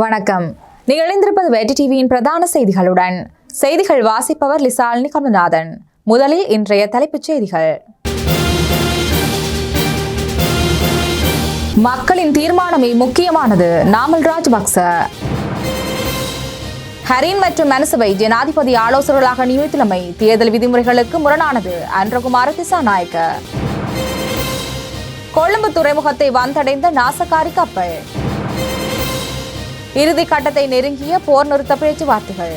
வணக்கம். நீங்கள் இணைந்திருப்பது வெற்றி டிவியின் பிரதான செய்திகளுடன். செய்திகள் வாசிப்பவர் லிசாலினி கமல்நாதன். முதலில் இன்றைய தலைப்புச் செய்திகள். மக்களின் தீர்மானமே முக்கியமானது. நாமல் ராஜபக்ச ஹரின் மற்றும் மனசுவை ஜனாதிபதி ஆலோசகர்களாக நியமித்துள்ளமை தேர்தல் விதிமுறைகளுக்கு முரணானது. அன்றகுமார திசாநாயக்க. கொழும்பு துறைமுகத்தை வந்தடைந்த நாசகாரி கப்பல். இறுதி கட்டத்தை நெருங்கிய போர் நிறுத்த பேச்சுவார்த்தைகள்.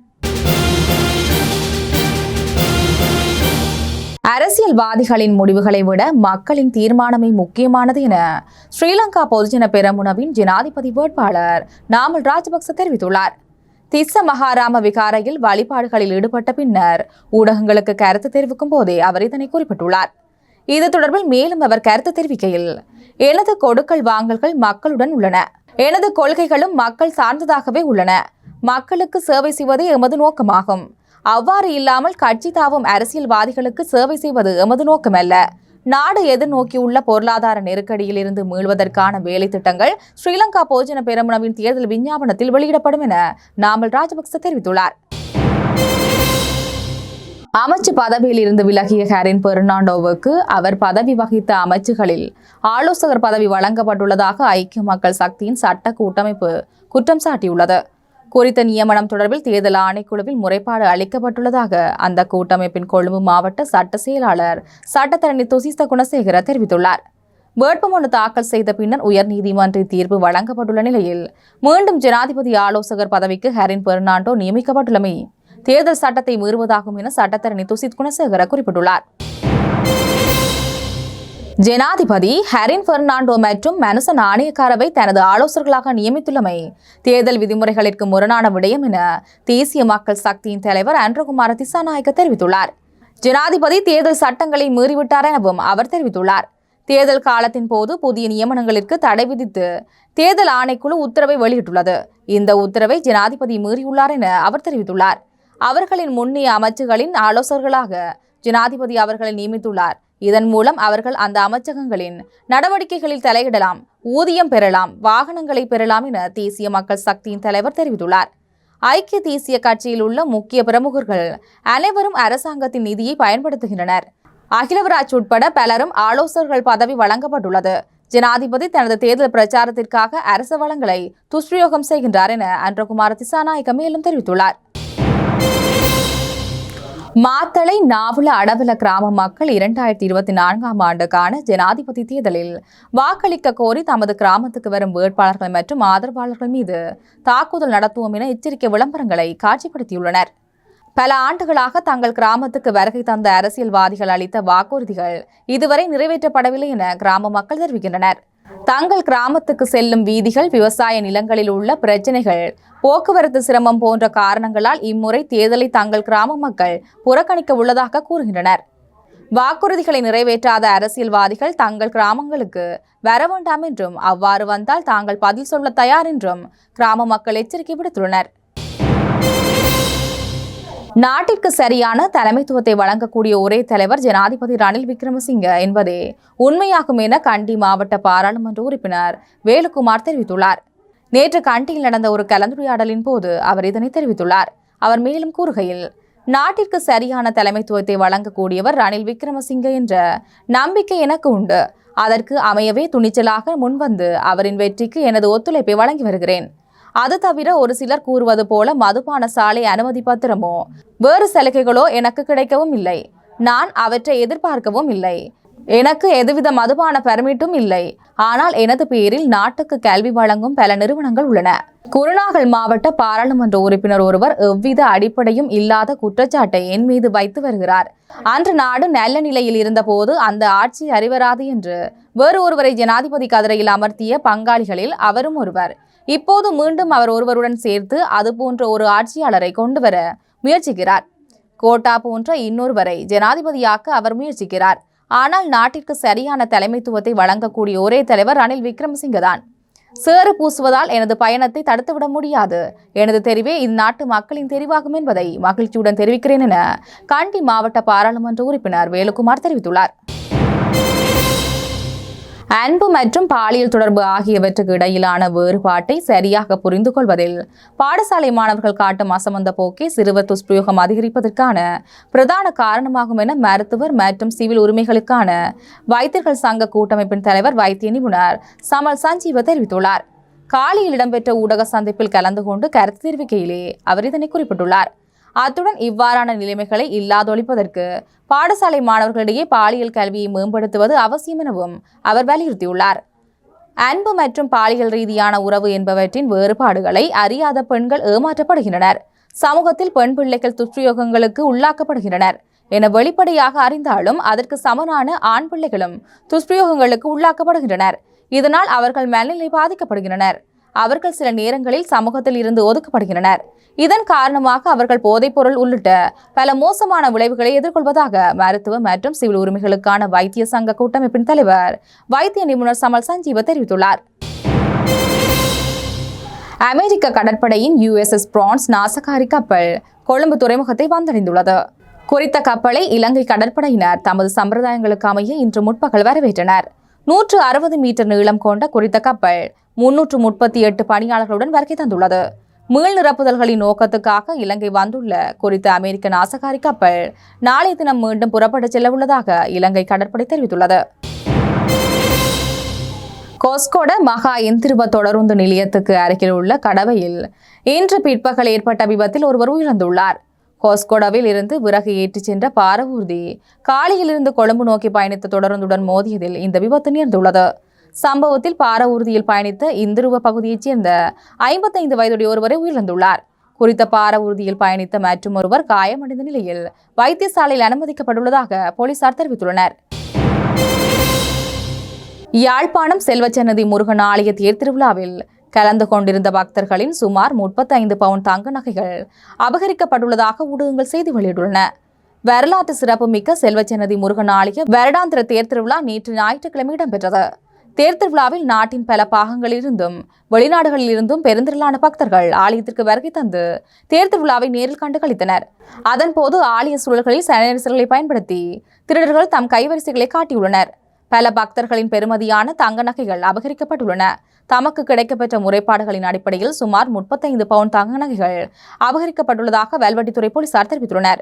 அரசியல்வாதிகளின் முடிவுகளை விட மக்களின் தீர்மானமே முக்கியமானது என ஸ்ரீலங்கா பொதுஜன பெரமுனவின் ஜனாதிபதி வேட்பாளர் நாமல் ராஜபக்ச தெரிவித்துள்ளார். திஸ்ஸ மகாராம விகாரையில் வழிபாடுகளில் ஈடுபட்ட பின்னர் ஊடகங்களுக்கு கருத்து தெரிவிக்கும் போதே அவர் இதனை குறிப்பிட்டுள்ளார். இது தொடர்பில் மேலும் அவர் கருத்து தெரிவிக்கையில் எனது கொடுக்கல் வாங்கல்கள் மக்களுடன் உள்ளன. எனது கொள்கைகளும் மக்கள் சார்ந்ததாகவே உள்ளன. மக்களுக்கு சேவை செய்வதே எமது நோக்கமாகும். அவ்வாறு இல்லாமல் கட்சி தாவும் அரசியல்வாதிகளுக்கு சேவை செய்வது எமது நோக்கமல்ல நாடு எதிர்நோக்கியுள்ள பொருளாதார நெருக்கடியில் இருந்து மீள்வதற்கான வேலை திட்டங்கள் ஸ்ரீலங்கா போஜன பெருமனவின் தேர்தல் விஞ்ஞாபனத்தில் வெளியிடப்படும் என நாமல் ராஜபக்ச தெரிவித்துள்ளார். அமைச்சு பதவியில் இருந்து விலகிய ஹாரின் பெர்னாண்டோவுக்கு அவர் பதவி வகித்த அமைச்சுகளில் ஆலோசகர் பதவி வழங்கப்பட்டுள்ளதாக ஐக்கிய மக்கள் சக்தியின் சட்ட கூட்டமைப்பு குற்றம் சாட்டியுள்ளது. குறித்த நியமனம் தொடர்பில் தேர்தல் ஆணைக்குழுவில் முறைப்பாடு அளிக்கப்பட்டுள்ளதாக அந்த கூட்டமைப்பின் கொழும்பு மாவட்ட சட்ட செயலாளர் சட்டத்தரணி துசிஸ்த குணசேகர தெரிவித்துள்ளார். வேட்புமனு தாக்கல் செய்த பின்னர் உயர்நீதிமன்ற தீர்ப்பு வழங்கப்பட்டுள்ள நிலையில் மீண்டும் ஜனாதிபதி ஆலோசகர் பதவிக்கு ஹரின் பெர்னாண்டோ நியமிக்கப்பட்டுள்ளமை தேர்தல் சட்டத்தை மீறுவதாகும் என சட்டத்தரணி துசித் குணசேகர குறிப்பிட்டுள்ளார். ஜனாதிபதி ஹரின் பெர்னாண்டோ மற்றும் மனுசன் நாணயக்காரவை தனது ஆலோசகர்களாக நியமித்துள்ளமை. தேர்தல் விதிமுறைகளிற்கு முரணான விடயம் என தேசிய மக்கள் சக்தியின் தலைவர் அன்றகுமார திசாநாயக்க தெரிவித்துள்ளார். ஜனாதிபதி தேர்தல் சட்டங்களை மீறிவிட்டார் எனவும் அவர் தெரிவித்துள்ளார். தேர்தல் காலத்தின் போது புதிய நியமனங்களுக்கு தடை விதித்து தேர்தல் ஆணைக்குழு உத்தரவை வெளியிட்டுள்ளது. இந்த உத்தரவை ஜனாதிபதி மீறியுள்ளார் என அவர் தெரிவித்துள்ளார். அவர்களின் முன்னிய அமைச்சுகளின் ஆலோசகர்களாக ஜனாதிபதி அவர்களை நியமித்துள்ளார். இதன் மூலம் அவர்கள் அந்த அமைச்சகங்களின் நடவடிக்கைகளில் தலையிடலாம் ஊதியம் பெறலாம் வாகனங்களை பெறலாம் என தேசிய மக்கள் சக்தியின் தலைவர் தெரிவித்துள்ளார். ஐக்கிய தேசிய கட்சியில் உள்ள முக்கிய பிரமுகர்கள் அனைவரும் அரசாங்கத்தின் நிதியை பயன்படுத்துகின்றனர். அகிலவராஜ் உட்பட பலரும் ஆலோசகர்கள் பதவி வழங்கப்பட்டுள்ளது. ஜனாதிபதி தனது தேர்தல் பிரச்சாரத்திற்காக அரச வளங்களை துஷ்பிரயோகம் செய்கின்றார் என அன்றகுமார திசாநாயகம் மேலும் தெரிவித்துள்ளார். மாத்தளை நாவல அடவல கிராம மக்கள் இரண்டாயிரத்தி இருபத்தி நான்காம் ஆண்டுக்கான ஜனாதிபதி தேர்தலில் வாக்களிக்க கோரி தமது கிராமத்துக்கு வரும் வேட்பாளர்கள் மற்றும் ஆதரவாளர்கள் மீது தாக்குதல் நடத்துவோம் என எச்சரிக்கை விளம்பரங்களை காட்சிப்படுத்தியுள்ளனர். பல ஆண்டுகளாக தங்கள் கிராமத்துக்கு வருகை தந்த அரசியல்வாதிகள் அளித்த வாக்குறுதிகள் இதுவரை நிறைவேற்றப்படவில்லை என கிராம மக்கள் தெரிவிக்கின்றனர். தங்கள் கிராமத்துக்கு செல்லும் வீதிகள் விவசாய நிலங்களில் உள்ள பிரச்சனைகள் போக்குவரத்து சிரமம் போன்ற காரணங்களால் இம்முறை தேர்தலை தங்கள் கிராம மக்கள் புறக்கணிக்க உள்ளதாக கூறுகின்றனர். வாக்குறுதிகளை நிறைவேற்றாத அரசியல்வாதிகள் தங்கள் கிராமங்களுக்கு வர வேண்டாம் என்றும் அவ்வாறு வந்தால் தாங்கள் பதில் சொல்ல தயார் என்றும் கிராம மக்கள் எச்சரிக்கை விடுத்துள்ளனர். நாட்டிற்கு சரியான தலைமைத்துவத்தை வழங்கக்கூடிய ஒரே தலைவர் ஜனாதிபதி ரணில் விக்ரமசிங்க என்பதே உண்மையாகும் என கண்டி மாவட்ட பாராளுமன்ற உறுப்பினர் வேலுக்குமார் தெரிவித்துள்ளார். நேற்று கண்டியில் நடந்த ஒரு கலந்துரையாடலின் போது அவர் இதனை தெரிவித்துள்ளார். அவர் மேலும் கூறுகையில் நாட்டிற்கு சரியான தலைமைத்துவத்தை வழங்கக்கூடியவர் ரணில் விக்ரமசிங்க என்ற நம்பிக்கை எனக்கு உண்டு. அதற்கு அமையவே துணிச்சலாக முன்வந்து அவரின் வெற்றிக்கு எனது ஒத்துழைப்பை வழங்கி வருகிறேன். அது தவிர ஒரு சிலர் கூறுவது போல மதுபான சாலை அனுமதி பத்திரமோ? வேறு சலுகைகளோ எனக்கு கிடைக்கவும் இல்லை. நான் அவற்றை எதிர்பார்க்கவும் இல்லை. எனக்கு எதுவித மதுபான பெர்மிட்டும் இல்லை. ஆனால் எனது பேரில் நாட்டுக்கு கல்வி வழங்கும் பல நிறுவனங்கள் உள்ளன. குருநாகல் மாவட்ட பாராளுமன்ற உறுப்பினர் ஒருவர் எவ்வித அடிப்படையும் இல்லாத குற்றச்சாட்டை என் மீது வைத்து வருகிறார். அன்று நாடு நல்ல நிலையில் இருந்தபோது அந்த ஆட்சி அறிவராது என்று வேறு ஒருவரை ஜனாதிபதி கதிரையில் அமர்த்திய பங்காளிகளில் அவரும் ஒருவர். இப்போது மீண்டும் அவர் ஒருவருடன் சேர்த்து அதுபோன்ற ஒரு ஆட்சியாளரை கொண்டு வர முயற்சிக்கிறார். கோட்டா போன்ற இன்னொருவரை ஜனாதிபதியாக்க அவர் முயற்சிக்கிறார். ஆனால் நாட்டிற்கு சரியான தலைமைத்துவத்தை வழங்கக்கூடிய ஒரே தலைவர் ரணில் விக்ரமசிங்க தான் சேறு பூசுவதால் எனது பயணத்தை தடுத்துவிட முடியாது. எனது தெரிவே இந்நாட்டு மக்களின் தெரிவாகும் என்பதை மகிழ்ச்சியுடன் தெரிவிக்கிறேன் என கண்டி மாவட்ட பாராளுமன்ற உறுப்பினர் வேலுக்குமார் தெரிவித்துள்ளார். அன்பு மற்றும் பாலியல் தொடர்பு ஆகியவற்றுக்கு இடையிலான வேறுபாட்டை சரியாக புரிந்து கொள்வதில் பாடசாலை மாணவர்கள் காட்டும் அசமந்த போக்கே சிறுவர் துஷ்பிரயோகம் அதிகரிப்பதற்கான பிரதான காரணமாகும் என மருத்துவர் மற்றும் சிவில் உரிமைகளுக்கான வைத்தியர்கள் சங்க கூட்டமைப்பின் தலைவர் வைத்திய நிபுணர் சமல் சஞ்சீவ தெரிவித்துள்ளார். காலியில் இடம்பெற்ற ஊடக சந்திப்பில் கலந்து கொண்டு கருத்து தெரிவிக்கையிலே அவர் இதனை குறிப்பிட்டுள்ளார். அத்துடன் இவ்வாறான நிலைமைகளை இல்லாதொழிப்பதற்கு பாடசாலை மாணவர்களிடையே பாலியல் கல்வியை மேம்படுத்துவது அவசியம் எனவும் அவர் வலியுறுத்தியுள்ளார். அன்பு மற்றும் பாலியல் ரீதியான உறவு என்பவற்றின் வேறுபாடுகளை அறியாத பெண்கள் ஏமாற்றப்படுகின்றனர். சமூகத்தில் பெண் பிள்ளைகள் துஷ்பிரயோகங்களுக்கு உள்ளாக்கப்படுகின்றனர். என வெளிப்படையாக அறிந்தாலும் அதற்கு சமனான ஆண் பிள்ளைகளும் துஷ்பிரயோகங்களுக்கு உள்ளாக்கப்படுகின்றனர். இதனால் அவர்கள் மனநிலை பாதிக்கப்படுகின்றனர். அவர்கள் சில நேரங்களில் சமூகத்தில் இருந்து ஒதுக்கப்படுகின்றனர். இதன் காரணமாக அவர்கள் போதைப்பொருள் உள்ளிட்ட பல மோசமான விளைவுகளை எதிர்கொள்வதாக மருத்துவ மற்றும் சிவில் உரிமைகளுக்கான வைத்திய சங்க கூட்டமைப்பின் தலைவர் வைத்திய நிபுணர் சமல் சஞ்சீவ தெரிவித்துள்ளார். அமெரிக்க கடற்படையின் யுஎஸ்எஸ் பிரான்ஸ் நாசகாரி கப்பல் கொழும்பு துறைமுகத்தை வந்தடைந்துள்ளது. குறித்த கப்பலை இலங்கை கடற்படையினர் தமது சம்பிரதாயங்களுக்கு அமைய இன்று முற்பகல் வரவேற்றனர். நூற்று அறுபது மீட்டர் நீளம் கொண்ட குறித்த கப்பல் முன்னூற்று முப்பத்தி எட்டு பணியாளர்களுடன் வருகை தந்துள்ளது. மீள் நிரப்புதல்களின் நோக்கத்துக்காக இலங்கை வந்துள்ள குறித்த அமெரிக்க நாசகாரி கப்பல் நாளை தினம் மீண்டும் புறப்பட்டுச் செல்ல உள்ளதாக இலங்கை கடற்படை தெரிவித்துள்ளது. கோஸ்கோட மகா எந்திருவ தொடருந்து நிலையத்துக்கு அருகில் உள்ள கடவையில் இன்று பிற்பகல் ஏற்பட்ட விபத்தில் ஒருவர் உயிரிழந்துள்ளார். கோஸ்கோடாவில் இருந்து விறகு ஏற்றிச் சென்ற பாரவூர்தி காலியிலிருந்து கொழும்பு நோக்கி பயணித்த தொடருந்துடன் மோதியதில் இந்த விபத்து நேர்ந்துள்ளது. சம்பவத்தில் பாரவூர்தியில் பயணித்த இந்திருவ பகுதியைச் சேர்ந்த ஐம்பத்தைந்து வயதுடைய ஒருவரை உயிரிழந்துள்ளார். குறித்த பாரவூர்தியில் பயணித்த மற்றும் ஒருவர் காயமடைந்த நிலையில் வைத்தியசாலையில் அனுமதிக்கப்பட்டுள்ளதாக போலீசார் தெரிவித்துள்ளனர். யாழ்ப்பாணம் செல்வச்சன்னதி முருகன் ஆலய தேர்திருவிழாவில் கலந்து கொண்டிருந்த பக்தர்களின் சுமார் முப்பத்தைந்து பவுன் தங்க நகைகள் அபகரிக்கப்பட்டுள்ளதாக ஊடகங்கள் செய்தி வெளியிட்டுள்ளன. வரலாற்று சிறப்புமிக்க செல்வச்சன்னதி முருகன் ஆலய வருடாந்திர தேர்திருவிழா நேற்று ஞாயிற்றுக்கிழமை இடம்பெற்றது. தேர்திருவிழாவில் நாட்டின் பல பாகங்களிலிருந்தும் வெளிநாடுகளிலிருந்தும் பெருந்திரளான பக்தர்கள் ஆலயத்திற்கு வருகை தந்து தேர்திருவிழாவை நேரில் கண்டு கழித்தனர் அதன்போது ஆலய சூழல்களில் சானிடைசர்களை பயன்படுத்தி திருடர்கள் தம் கைவரிசைகளை காட்டியுள்ளனர். பல பக்தர்களின் பெருமதியான தங்க நகைகள் அபகரிக்கப்பட்டுள்ளன. தமக்கு கிடைக்கப்பெற்ற முறைப்பாடுகளின் அடிப்படையில் சுமார் முப்பத்தைந்து பவுன் தங்க நகைகள் அபகரிக்கப்பட்டுள்ளதாக வெல்வெட்டித்துறை போலீசார் தெரிவித்துள்ளனர்.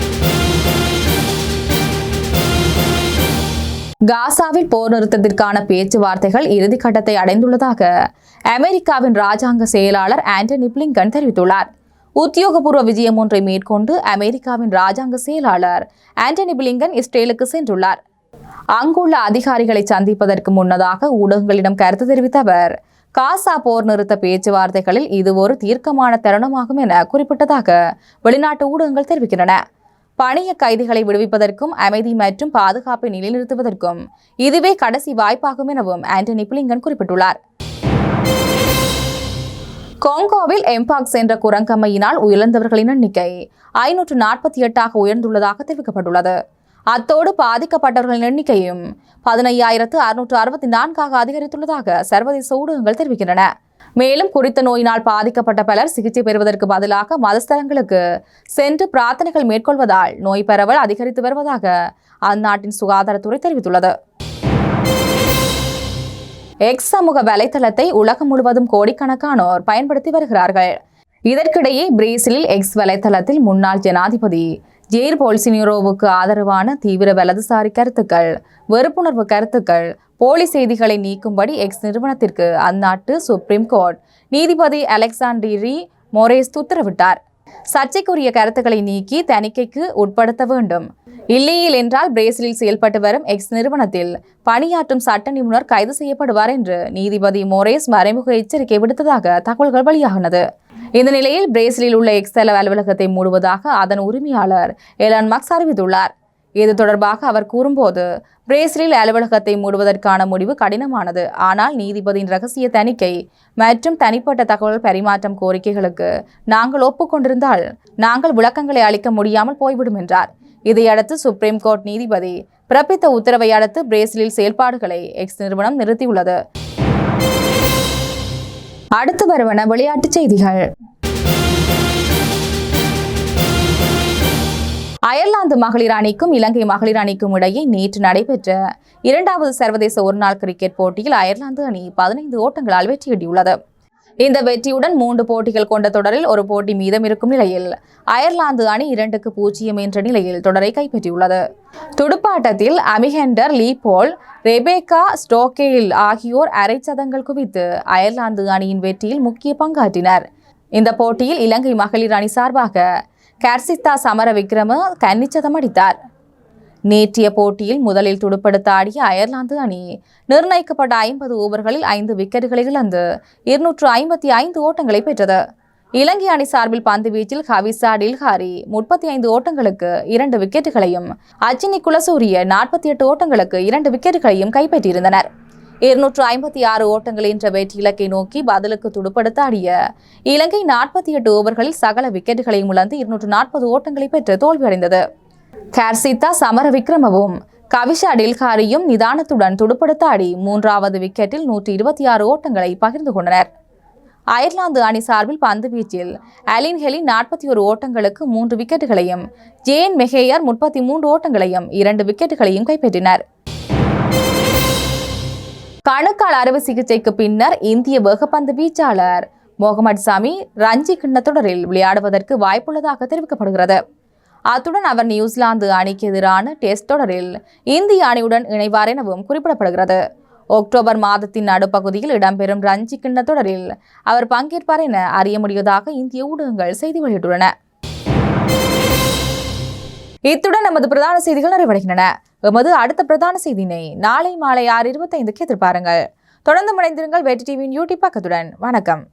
காசாவில் போர் நிறுத்தத்திற்கான பேச்சுவார்த்தைகள் இறுதிக்கட்டத்தை அடைந்துள்ளதாக அமெரிக்காவின் ராஜாங்க செயலாளர் ஆண்டனி பிளிங்கன் தெரிவித்துள்ளார். உத்தியோகபூர்வ விஜயம் ஒன்றை மேற்கொண்டு அமெரிக்காவின் ராஜாங்க செயலாளர் ஆண்டனி பிளிங்கன் இஸ்ரேலுக்கு சென்றுள்ளார். அங்குள்ள அதிகாரிகளை சந்திப்பதற்கு முன்னதாக ஊடகங்களிடம் கருத்து தெரிவித்த அவர் காசா போர் நிறுத்த பேச்சுவார்த்தைகளில் இது ஒரு தீர்க்கமான தருணமாகும் என குறிப்பிட்டதாக வெளிநாட்டு ஊடகங்கள் தெரிவிக்கின்றன. பணிய கைதிகளை விடுவிப்பதற்கும் அமைதி மற்றும் பாதுகாப்பை நிலைநிறுத்துவதற்கும் இதுவே கடைசி வாய்ப்பாகும் எனவும் ஆண்டனி பிளிங்கன் குறிப்பிட்டுள்ளார். கொங்கோவில் எம்பாக்ஸ் என்ற குரங்கம்மையினால் உயிரிழந்தவர்களின் எண்ணிக்கை ஐநூற்று நாற்பத்தி எட்டாக உயர்ந்துள்ளதாக தெரிவிக்கப்பட்டுள்ளது. அத்தோடு பாதிக்கப்பட்டவர்களின் எண்ணிக்கையும் பதினையாயிரத்து அறுநூற்று அறுபத்தி நான்காக அதிகரித்துள்ளதாக சர்வதேச ஊடகங்கள் தெரிவிக்கின்றன. மேலும் குறித்த நோயினால் பாதிக்கப்பட்ட பலர் சிகிச்சை பெறுவதற்கு பதிலாக மதஸ்தலங்களுக்கு சென்று பிரார்த்தனைகள் மேற்கொள்வதால் நோய் பரவல் அதிகரித்து வருவதாக அந்நாட்டின் சுகாதாரத்துறை தெரிவித்துள்ளது. எக்ஸ் சமூக வலைத்தளத்தை உலகம் முழுவதும் கோடிக்கணக்கானோர் பயன்படுத்தி வருகிறார்கள். இதற்கிடையே பிரேசிலில் எக்ஸ் வலைத்தளத்தில் முன்னாள் ஜனாதிபதி ஜெயிர் போல்சினிரோவுக்கு ஆதரவான தீவிர வலதுசாரி கருத்துக்கள் வெறுப்புணர்வு கருத்துக்கள் போலி செய்திகளை நீக்கும்படி எக்ஸ் நிறுவனத்திற்கு அந்நாட்டு சுப்ரீம் கோர்ட் நீதிபதி அலெக்சாண்டிரி மொரேஸ் உத்தரவிட்டார். சர்ச்சைக்குரிய கருத்துக்களை நீக்கி தணிக்கைக்கு உட்படுத்த வேண்டும். இல்லையில் என்றால் பிரேசிலில் செயல்பட்டு வரும் எக்ஸ் நிறுவனத்தில் பணியாற்றும் சட்ட நிபுணர் கைது செய்யப்படுவார் என்று நீதிபதி மொரேஸ் மறைமுக எச்சரிக்கை விடுத்ததாக தகவல்கள் வெளியாகினது. இந்த நிலையில் பிரேசிலில் உள்ள எக்ஸல் அலுவலகத்தை மூடுவதாக அதன் உரிமையாளர் எலான் மக்ஸ் அறிவித்துள்ளார். இது தொடர்பாக அவர் கூறும்போது பிரேசிலில் அலுவலகத்தை மூடுவதற்கான முடிவு கடினமானது. ஆனால் நீதிபதியின் ரகசிய தணிக்கை மற்றும் தனிப்பட்ட தகவல் பரிமாற்றம் கோரிக்கைகளுக்கு நாங்கள் ஒப்புக்கொண்டிருந்தால் நாங்கள் விளக்கங்களை அளிக்க முடியாமல் போய்விடும் என்றார். இதையடுத்து சுப்ரீம் கோர்ட் நீதிபதி பிறப்பித்த உத்தரவை அடுத்து பிரேசிலில் செயல்பாடுகளை எக்ஸ் நிறுவனம் நிறுத்தியுள்ளது. அடுத்து வருவன விளையாட்டுச் செய்திகள். அயர்லாந்து மகளிர் அணிக்கும் இலங்கை மகளிர் அணிக்கும் இடையே நேற்று நடைபெற்ற இரண்டாவது சர்வதேச ஒருநாள் கிரிக்கெட் போட்டியில் அயர்லாந்து அணி பதினைந்து ஓட்டங்களால் வெற்றியடியுள்ளது இந்த வெற்றியுடன் மூன்று போட்டிகள் கொண்ட தொடரில் ஒரு போட்டி மீதம் இருக்கும் நிலையில் அயர்லாந்து அணி இரண்டுக்கு பூஜ்ஜியம் என்ற நிலையில் தொடரை கைப்பற்றியுள்ளது. துடுப்பாட்டத்தில் அமிஹெண்டர் லீபோல் ரெபேக்கா ஸ்டோகேல் ஆகியோர் அரை சதங்கள் குவித்து அயர்லாந்து அணியின் வெற்றியில் முக்கிய பங்காற்றினர். இந்த போட்டியில் இலங்கை மகளிர் அணி சார்பாக கர்சித்தா சமர விக்ரம கன்னிச்சதம் அடித்தார். நேற்றைய போட்டியில் முதலில் துடுப்படுத்த ஆடிய அயர்லாந்து அணி நிர்ணயிக்கப்பட்ட ஐம்பது ஓவர்களில் ஐந்து விக்கெட்டுகளை இழந்து இருநூற்று ஐம்பத்தி ஐந்து ஓட்டங்களை பெற்றது. இலங்கை அணி சார்பில் பந்து வீச்சில் ஹவிசா டில்ஹாரி முப்பத்தி ஐந்து ஓட்டங்களுக்கு இரண்டு விக்கெட்டுகளையும் அச்சினி குலசூரிய நாற்பத்தி எட்டு ஓட்டங்களுக்கு இரண்டு விக்கெட்டுகளையும் கைப்பற்றியிருந்தனர். இருநூற்று ஐம்பத்தி ஆறு ஓட்டங்கள் என்ற வெற்றி இலக்கை நோக்கி பதிலுக்கு துடுப்படுத்த ஆடிய இலங்கை நாற்பத்தி எட்டு ஓவர்களில் சகல விக்கெட்டுகளையும் இழந்து இருநூற்று நாற்பது ஓட்டங்களை பெற்று தோல்வியடைந்தது. கார்சித்தா சமர விக்ரமவும் கவிஷா டில்காரியும் நிதானத்துடன் துடுப்படுத்த ஆடி மூன்றாவது விக்கெட்டில் நூற்றி இருபத்தி ஆறு ஓட்டங்களை பகிர்ந்து கொண்டனர். அயர்லாந்து அணி சார்பில் பந்து வீச்சில் அலின் ஹெலி நாற்பத்தி ஒரு ஓட்டங்களுக்கு மூன்று விக்கெட்டுகளையும் ஜேன் மெஹேயர் முப்பத்தி மூன்று ஓட்டங்களையும் இரண்டு விக்கெட்டுகளையும் கைப்பற்றினர். கணுக்கால் அறுவை சிகிச்சைக்கு பின்னர் இந்திய வேகப்பந்து வீச்சாளர் முகமது சாமி ரஞ்சி கிண்ண தொடரில் விளையாடுவதற்கு வாய்ப்புள்ளதாக தெரிவிக்கப்படுகிறது. அத்துடன் அவர் நியூசிலாந்து அணிக்கு எதிரான டெஸ்ட் தொடரில் இந்திய அணியுடன் இணைவார் எனவும் குறிப்பிடப்படுகிறது. அக்டோபர் மாதத்தின் நடுப்பகுதியில் இடம்பெறும் ரஞ்சி கிண்ண தொடரில் அவர் பங்கேற்பார் என அறிய முடிவதாக இந்திய ஊடகங்கள் செய்தி வெளியிட்டுள்ளன. இத்துடன் நமது பிரதான செய்திகள் நிறைவடைகின்றன. எமது அடுத்த பிரதான செய்தியினை நாளை மாலை ஆறு இருபத்தைந்துக்கு எதிர்பாருங்கள். தொடர்ந்து முனைந்திருங்கள் வெற்றி டிவியின் யூடியூப் பக்கத்துடன். வணக்கம்.